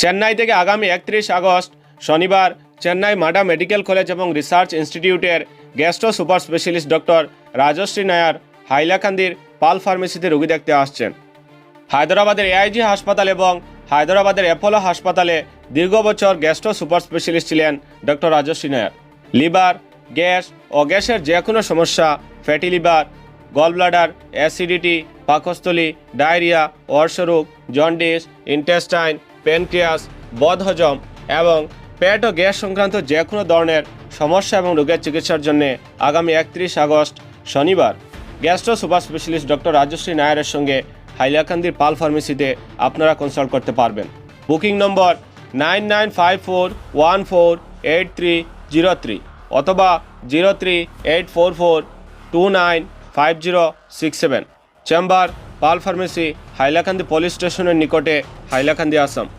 চেন্নাই থেকে আগামী একত্রিশ আগস্ট শনিবার চেন্নাই মাডা মেডিকেল কলেজ এবং রিসার্চ ইনস্টিটিউটের gastro super specialist doctor Rajashree Nair হাইলাকান্দির Pal ফার্মেসিতে রোগী দেখতে আসছেন। হায়দ্রাবাদের এআইজি হাসপাতাল এবং হায়দ্রাবাদের অ্যাপোলো হাসপাতালে দীর্ঘ বছর গ্যাস্ট্রো সুপার স্পেশালিস্ট ছিলেন doctor Rajashree Nair. Liver, gas ও গ্যাসের যে কোনো সমস্যা, ফ্যাটি লিভার, গলব্লাডার, অ্যাসিডিটি, পাকস্থলী, ডায়রিয়া, অর্শরোগ, জন্ডিস, ইন্টেস্টাইন প্যানক্রিয়াস বদহজম এবং পেট ও গ্যাস সংক্রান্ত যে কোনো ধরনের সমস্যা এবং রোগের চিকিৎসার জন্য আগামী একত্রিশ আগস্ট শনিবার gastro super specialist doctor Rajashree নায়ারের সঙ্গে হাইলাকান্দির পাল ফার্মেসিতে আপনারা কনসাল্ট করতে পারবেন। Booking number nine nine five four one four eight three zero three অথবা zero three eight four four two nine five zero six seven. Chamber Pal pharmacy Hailakandi police station નિકોટે Hailakandi Assam